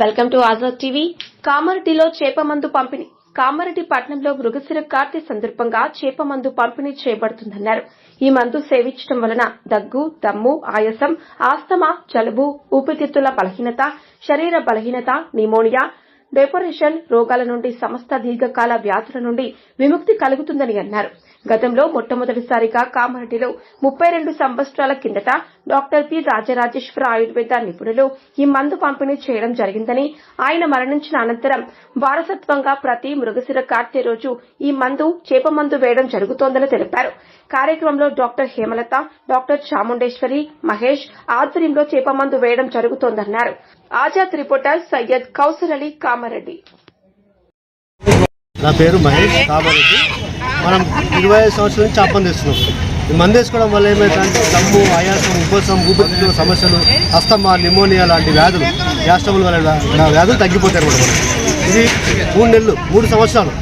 Welcome to Azad TV. కామారెడ్డిలో చేపమందు పంపిణీ. కామారెడ్డి పట్టణంలో మృగశిర కార్తీ సందర్భంగా చేపమందు పంపిణీ చేయబడుతుందన్నారు. ఈ మందు సేవించడం వలన దగ్గు దమ్ము ఆయాసం ఆస్తమా జలుబు ఊపిరితిత్తుల బలహీనత శరీర బలహీనత నిమోనియా డెపరేషన్ రోగాల నుండి సమస్త దీర్ఘకాల వ్యాధుల నుండి విముక్తి కలుగుతుందని అన్నారు. గతంలో మొట్టమొదటిసారిగా కామారెడ్డిలో ముప్పై రెండు సంవత్సరాల కిందట డాక్టర్ పి రాజరాజేశ్వర ఆయుర్వేద నిపుణులు ఈ మందు పంపిణీ చేయడం జరిగిందని ఆయన మరణించిన అనంతరం వారసత్వంగా ప్రతి మృగశిర కార్తె రోజు ఈ మందు చేప మందు వేయడం జరుగుతోందని తెలిపారు. కార్యక్రమంలో డాక్టర్ హేమలత డాక్టర్ చాముండేశ్వరి మహేష్ ఆధ్వర్యంలో చేప మందు వేయడం జరుగుతోందన్నారు. ఆజాద్ రిపోర్టర్ సయ్యద్ కౌసర్ అలీ కామారెడ్డి. నా పేరు మహేష్ కామారెడ్డి. మనం ఇరవై ఐదు సంవత్సరాల నుంచి చేపలు తెస్తున్నాం. ఈ మందు వేసుకోవడం వల్ల ఏమవుతుందంటే దమ్ము ఆయాసం ఉపసం ఊపిరితిత్తుల సమస్యలు అస్తమా నిమోనియా లాంటి వ్యాధులు గ్యాస్ట్రబుల్ వల్ల వ్యాధులు వ్యాధులు తగ్గిపోతాయి అనమాట. ఇది మూడు నెలలు మూడు సంవత్సరాలు.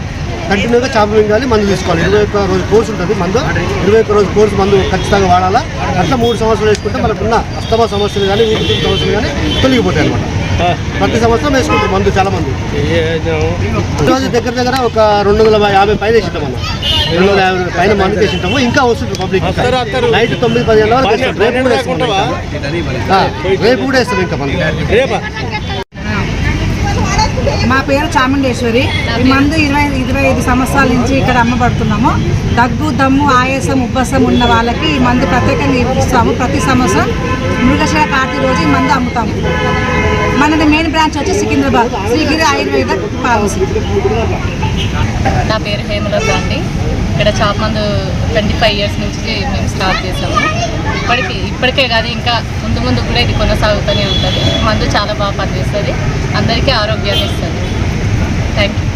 కంటిన్యూగా చేప మింగాలి మందు తీసుకోవాలి. ఇరవై ఒక్క రోజు కోర్సు ఉంటుంది మందు. ఇరవై ఒక్క రోజు కోర్సు మందు ఖచ్చితంగా వాడాలా. అట్లా మూడు సంవత్సరాలు వేసుకుంటే మనకున్న అస్తమా సమస్యలు కానీ ఊపిరితిత్తుల సమస్యలు కానీ తొలగిపోతాయి అనమాట ప్రతి సంవత్సరం వేసుకుంటారు మందు చాలా మంది. ఈరోజు దగ్గర దగ్గర ఒక రెండు వందల యాభై పైన వేసింటాం మనం. రెండు వందల యాభై పైన మంది ఇంకా వస్తుంది పబ్లిక్ నైట్ తొమ్మిది పది గంటల వరకు వేస్తాం. రేపు కూడా వేస్తాం రేపు కూడా వేస్తాం ఇంకా మా పేరు చాముండేశ్వరి. ఈ మందు ఇరవై ఇరవై ఐదు సంవత్సరాల నుంచి ఇక్కడ అమ్మబడుతున్నాము. దగ్గు దమ్ము ఆయాసం ఉబ్బసం ఉన్న వాళ్ళకి ఈ మందు ప్రత్యేకంగా ఇస్తాము. ప్రతి సంవత్సరం మృగశిర కార్తీ రోజు ఈ మందు అమ్ముతాము. మనది మెయిన్ బ్రాంచ్ వచ్చి సికింద్రాబాద్. శ్రీగిరి ఆయుర్వేద ఫార్మసీ నా పేరు హేమలత అండి. ఇక్కడ చాప్ మందు ట్వంటీ ఫైవ్ ఇయర్స్ నుంచి మేము స్టార్ట్ చేసాము ఇప్పటికి ఇప్పటికే కాదు ఇంకా ముందు ముందు కూడా ఇది కొనసాగుతూనే ఉంటుంది. మందు చాలా బాగా పనిచేస్తుంది. అందరికీ ఆరోగ్యాన్ని ఇస్తుంది. Thank you